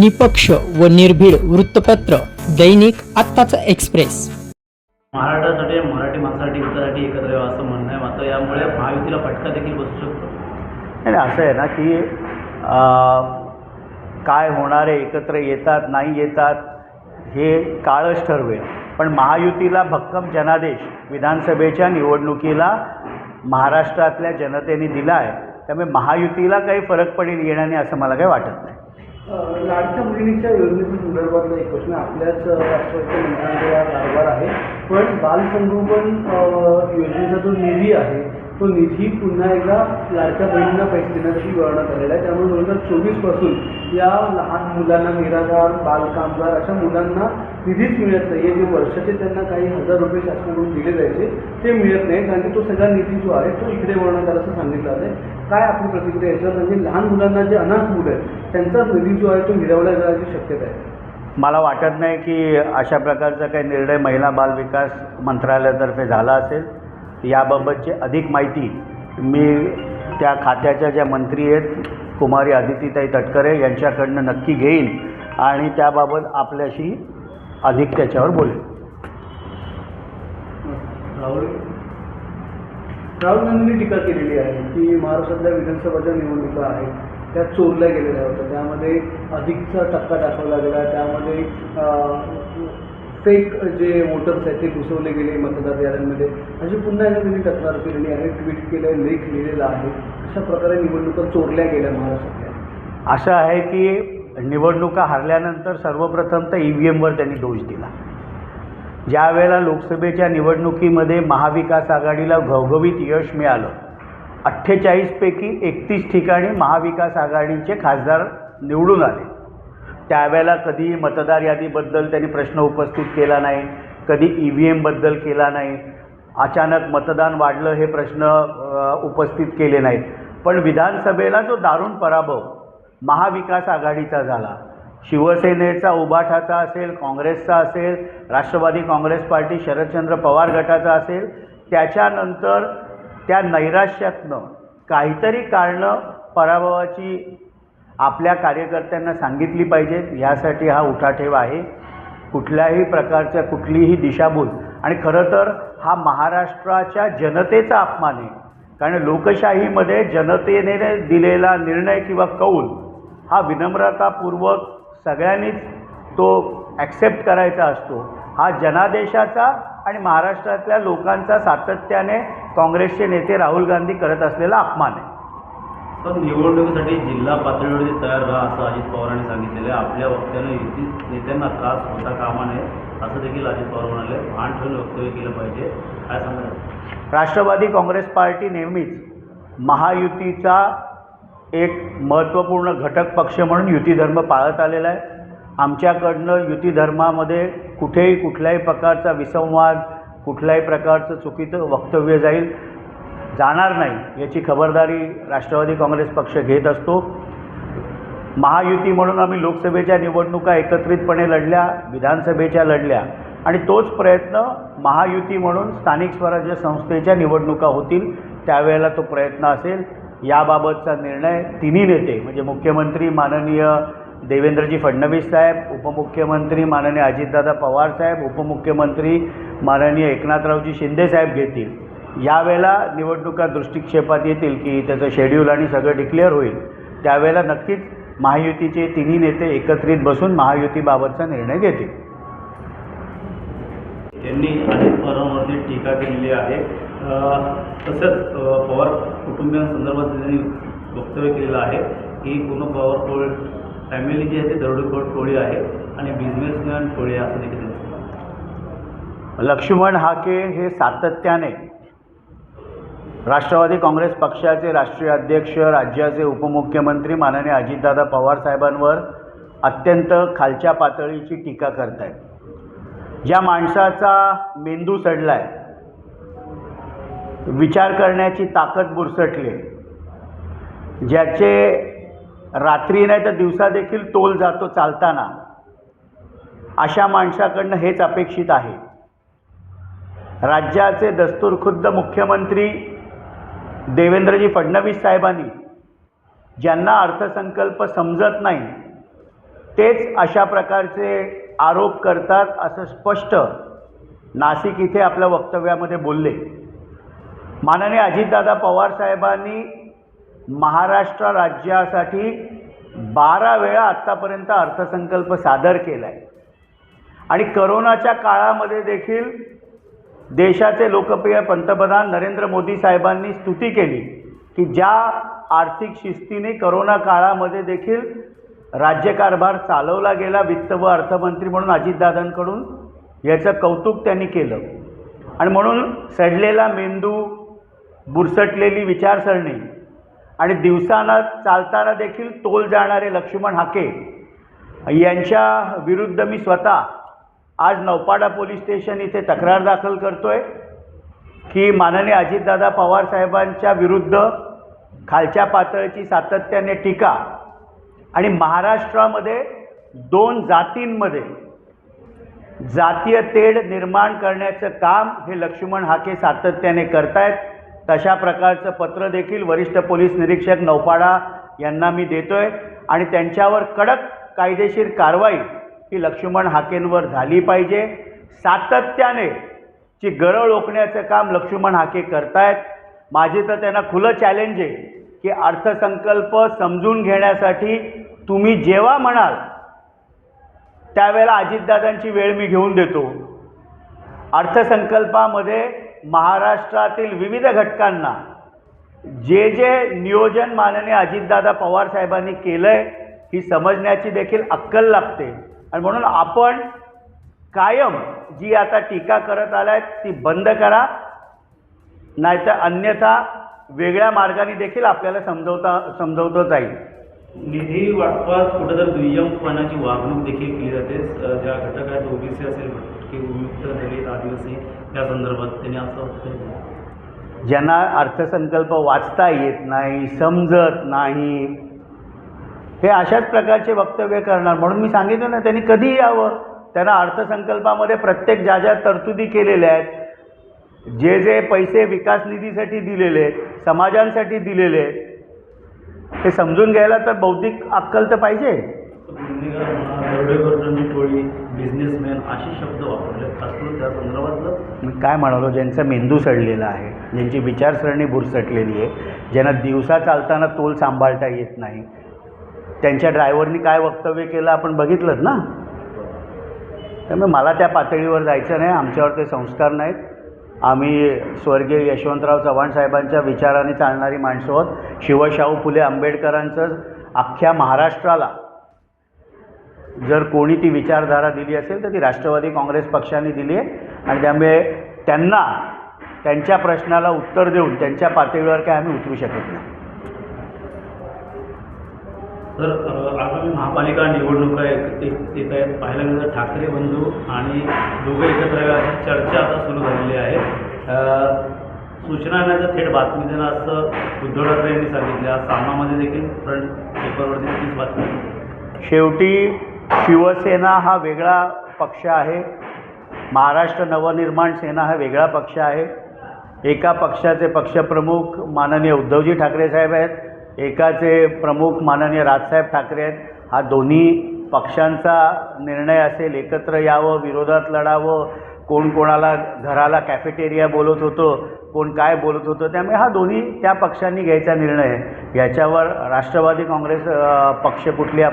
निपक्ष व निर्भीड वृत्तपत्र दैनिक आत्ताचा एक्सप्रेस. महाराष्ट्रासाठी मराठी माणसासाठी हितासाठी एकत्र यावं असं म्हणणं आहे मात्र यामुळे महायुतीला फटका देखील बसू शकतो. नाही असं आहे ना की काय होणार आहे एकत्र येतात नाही येतात हे काळच ठरवेल. पण महायुतीला भक्कम जनादेश विधानसभेच्या निवडणुकीला महाराष्ट्रातल्या जनतेने दिला आहे त्यामुळे महायुतीला काही फरक पडेल येण्याने असं मला काही वाटत नाही. लाडक्या बहिणीच्या योजनेच्या संदर्भातला एक प्रश्न आपल्याच अ, राष्ट्रवादीच्या मंत्र्यांचा कारभार आहे. पण बालसंगोपन योजनेचा जो निधी आहे तो निधी पुन्हा एकदा लाडक्या बहिणींना पैसे देण्यासाठी वळवण्यात आलेला आहे. त्यामुळे दोन हजार चोवीसपासून या लहान मुलांना निराधार बालकामगार अशा मुलांना निधीच मिळत नाही आहे जे वर्षाचे त्यांना काही हजार रुपये शासनाकडून दिले जायचे ते मिळत नाही कारण की तो सगळा निधी जो आहे तो इकडे वळवण्यात आला असं सांगितलं आहे काय आपली प्रतिक्रिया याच्यावर म्हणजे लहान मुलांना जे अनाथ मुलं आहेत त्यांचाच निधी जो आहे तो हिरवला जाण्याची शक्यता आहे. मला वाटत नाही की अशा प्रकारचा काही निर्णय महिला बाल विकास मंत्रालयातर्फे झाला असेल. याबाबतची अधिक माहिती मी त्या खात्याच्या ज्या मंत्री आहेत कुमारी आदितीताई तटकरे यांच्याकडनं नक्की घेईन आणि त्याबाबत आपल्याशी अधिक त्याच्यावर बोलेन. राहुल राहुल गांधींनी टीका केलेली आहे की महाराष्ट्रातल्या विधानसभाच्या निवडणुका आहेत. त्या चोरल्या गेलेल्या होत्या त्यामध्ये अधिकचा टक्का दाखवला गेला. त्यामध्ये फेक जे वोटर्स आहेत ते घुसवले गेले मतदार याद्यांमध्ये. अशी पुन्हा एकदा त्यांनी तक्रार केलेली आहे ट्विट केलं लेख लिहिलेला आहे. अशा प्रकारे निवडणुका चोरल्या गेल्या महाराष्ट्रातल्या. असं आहे की निवडणुका हरल्यानंतर सर्वप्रथम तर ई व्ही एमवर त्यांनी दोष दिला. ज्यावेळेला लोकसभेच्या निवडणुकीमध्ये महाविकास आघाडीला घवघवीत यश मिळालं अठ्ठेचाळीसपैकी एकतीस ठिकाणी महाविकास आघाडीचे खासदार निवडून आले. त्यावेळेला कधी मतदार यादीबद्दल त्यांनी प्रश्न उपस्थित केला नाही कधी ई व्ही एमबद्दल केला नाही. अचानक मतदान वाढलं हे प्रश्न उपस्थित केले नाहीत. पण विधानसभेला जो दारुण पराभव महाविकास आघाडीचा झाला शिवसेनेचा उबाठाचा असेल काँग्रेसचा असेल राष्ट्रवादी काँग्रेस पार्टी शरदचंद्र पवार गटाचा असेल त्याच्यानंतर त्या नैराश्यातनं काहीतरी कारणं पराभवाची आपल्या कार्यकर्त्यांना सांगितली पाहिजेत. यासाठी हा उठाठेव आहे. कुठल्याही प्रकारच्या कुठलीही दिशाभूल. आणि खरं तर हा महाराष्ट्राच्या जनतेचा अपमान आहे. कारण लोकशाहीमध्ये जनतेने दिलेला निर्णय किंवा कौल हा विनम्रतापूर्वक सगळ्यांनीच तो ॲक्सेप्ट करायचा असतो. हा जनादेशाचा आणि महाराष्ट्रातल्या लोकांचा सातत्याने काँग्रेसचे नेते राहुल गांधी करत असलेला अपमान आहे. पण निवडणुकीसाठी जिल्हा पातळीवर जे तयार राहा असं अजित पवारांनी सांगितलेलं आहे. आपल्या वक्त्यानं युती नेत्यांना त्रास होता कामा नये असं देखील अजित पवार म्हणाले. भान ठेवून वक्तव्य केलं पाहिजे. काय सांगाल राष्ट्रवादी काँग्रेस पार्टी नेहमीच महायुतीचा एक महत्त्वपूर्ण घटक पक्ष म्हणून युती धर्म पाळत आलेला आहे. आमच्याकडनं युती धर्मामध्ये कुठेही कुठल्याही प्रकारचा विसंवाद कुठल्याही प्रकारचं चुकीचं वक्तव्य जाईल जाणार नाही याची खबरदारी राष्ट्रवादी काँग्रेस पक्ष घेत असतो. महायुती म्हणून आम्ही लोकसभेच्या निवडणुका एकत्रितपणे लढल्या विधानसभेच्या लढल्या. आणि तोच प्रयत्न महायुती म्हणून स्थानिक स्वराज्य संस्थेच्या निवडणुका होतील त्यावेळेला तो प्रयत्न असेल. याबाबतचा निर्णय तिन्ही नेते म्हणजे मुख्यमंत्री माननीय देवेंद्रजी फडणवीस साहेब उपमुख्यमंत्री माननीय अजितदादा पवार साहेब उपमुख्यमंत्री माननीय एकनाथरावजी शिंदे साहेब घेतील. यावेळेला निवडणुका दृष्टिक्षेपात येतील की त्याचं शेड्यूल आणि सगळं डिक्लेअर होईल. त्यावेळेला नक्कीच महायुतीचे तिन्ही नेते एकत्रित बसून महायुतीबाबतचा निर्णय घेतील. त्यांनी अजित पवारांवरती टीका केलेली आहे. तसंच पवार कुटुंबियांसंदर्भात त्यांनी वक्तव्य केलेलं आहे की पूर्ण पवार फॅमिली जी आहे ती दरोडेखोर टोळी आहे आणि बिझनेसमॅन टोळी असं देखील लक्ष्मण हाके हे सातत्याने राष्ट्रवादी काँग्रेस पक्षाचे राष्ट्रीय अध्यक्ष राज्याचे उपमुख्यमंत्री माननीय अजितदादा पवार साहेबांवर अत्यंत खालच्या पातळीची टीका करत आहेत ज्या माणसाचा मेंदू सडला आहे विचार करण्याची ताकद बुरसटली आहे ज्याचे रात्री नाही तर दिवसा देखील तोल जातो चालताना. अशा माणसाकडनं हेच अपेक्षित आहे. राज्याचे दस्तूरखुद्द मुख्यमंत्री देवेंद्रजी फडणवीस साहेबांनी ज्यांना अर्थसंकल्प समजत नाही तेच अशा प्रकारचे आरोप करतात असं स्पष्ट नाशिक इथे आपल्या वक्तव्यामध्ये बोलले. माननीय अजितदादा पवार साहेबांनी महाराष्ट्र राज्यासाठी बारा वेळा आत्तापर्यंत अर्थसंकल्प सादर केला आहे आणि करोनाच्या काळामध्ये देखील देशाचे लोकप्रिय पंतप्रधान नरेंद्र मोदी साहेबांनी स्तुती केली की ज्या आर्थिक शिस्तीने करोना काळामध्ये देखील राज्यकारभार चालवला गेला वित्त व अर्थमंत्री म्हणून अजितदादांकडून याचं कौतुक त्यांनी केलं. आणि म्हणून सडलेला मेंदू बुरसटलेली विचारसरणी आणि दिवसानं चालताना देखील तोल जाणारे लक्ष्मण हाके यांच्या विरुद्ध मी स्वतः आज नौपाडा पोलीस स्टेशन इथे तक्रार दाखल करतो आहे की माननीय अजितदादा पवार साहेबांच्या विरुद्ध खालच्या पातळीची सातत्याने टीका आणि महाराष्ट्रामध्ये दोन जातींमध्ये जातीय तेढ निर्माण करण्याचं काम हे लक्ष्मण हाके सातत्याने करतायत. तशा प्रकारचं पत्र देखील वरिष्ठ पोलीस निरीक्षक नौपाडा यांना मी देतोय. आणि त्यांच्यावर कडक कायदेशीर कारवाई ही लक्ष्मण हाकेंवर झाली पाहिजे. सातत्याने ची गरळ ओकण्याचं काम लक्ष्मण हाके करतायत. माझे तर त्यांना खुलं चॅलेंज आहे की अर्थसंकल्प समजून घेण्यासाठी तुम्ही जेव्हा म्हणाल त्यावेळेला अजितदादांची वेळ मी घेऊन देतो. अर्थसंकल्पामध्ये महाराष्ट्रातील विविध घटकांना जे जे नियोजन माननीय अजितदादा पवार साहेबांनी केलं आहे ही समजण्याची देखील अक्कल लागते. आणि म्हणून आपण कायम जी आता टीका करत आलाय ती बंद करा. नाहीतर अन्यथा वेगळ्या मार्गाने देखील आपल्याला समजवता समजवतं जाईल. निधी वाटपात कुठेतरी दुय्यमपणाची वागणूक देखील केली जाते. ज्या घटक आहेत ओबीसी असेल की विमुक्त दलित आदिवासी त्या संदर्भात त्यांनी असं वक्तव्य ज्यांना अर्थसंकल्प वाचता येत नाही समजत नाही हे अशाच प्रकारचे वक्तव्य करणार. म्हणून मी सांगितलं ना त्यांनी कधी यावं? त्यांना अर्थसंकल्पामध्ये प्रत्येक ज्या ज्या तरतुदी केलेल्या आहेत जे जे पैसे विकास निधीसाठी दिलेले आहेत समाजांसाठी दिलेले आहेत ते समजून घ्यायला तर बौद्धिक अक्कल तर पाहिजे. बिझनेसमॅन असे शब्द वापरले असतो त्या संदर्भातलं मी काय म्हणालो ज्यांचा मेंदू सडलेला आहे ज्यांची विचारसरणी भुरसटलेली आहे ज्यांना दिवसा चालताना तोल सांभाळता येत नाही त्यांच्या ड्रायव्हरनी काय वक्तव्य केलं आपण बघितलंच ना? त्यामुळे मला त्या पातळीवर जायचं नाही आमच्यावर ते संस्कार नाहीत. आम्ही स्वर्गीय यशवंतराव चव्हाण साहेबांच्या विचाराने चालणारी माणसं आहोत. शिवशाहू फुले आंबेडकरांचं अख्ख्या महाराष्ट्राला जर कोणी ती विचारधारा दिली असेल तर ती राष्ट्रवादी काँग्रेस पक्षाने दिली आहे. आणि त्यामुळे त्यांना त्यांच्या प्रश्नाला उत्तर देऊन त्यांच्या पातळीवर काय आम्ही उतरू शकत नाही. तर आगामी महापालिका निवडणुका एक- ते येत आहेत. पाहायला गेलं तर ठाकरे बंधू आणि दोघं एकत्र यावे अशी चर्चा आता सुरू झालेली आहे. सूचना येण्याचं थेट बातमी देणं असं उद्धव ठाकरे यांनी सांगितलं. आज सामनामध्ये देखील फ्रंट पेपरवरती तीच बातमी शेवटी शिवसेना हा वेगळा पक्ष आहे. महाराष्ट्र नवनिर्माण सेना हा वेगळा पक्ष आहे. एका पक्षाचे पक्षप्रमुख माननीय उद्धवजी ठाकरे साहेब आहेत. एकाचे प्रमुख माननीय राजसाहेब ठाकरे आहेत. हा दोन्ही पक्षांचा निर्णय असेल एकत्र यावं विरोधात लढावं कोण कोणाला घराला कॅफेटेरिया बोलत होतं कोण काय बोलत होतं त्यामुळे हा दोन्ही त्या पक्षांनी घ्यायचा निर्णय आहे. याच्यावर राष्ट्रवादी काँग्रेस पक्ष कुठल्या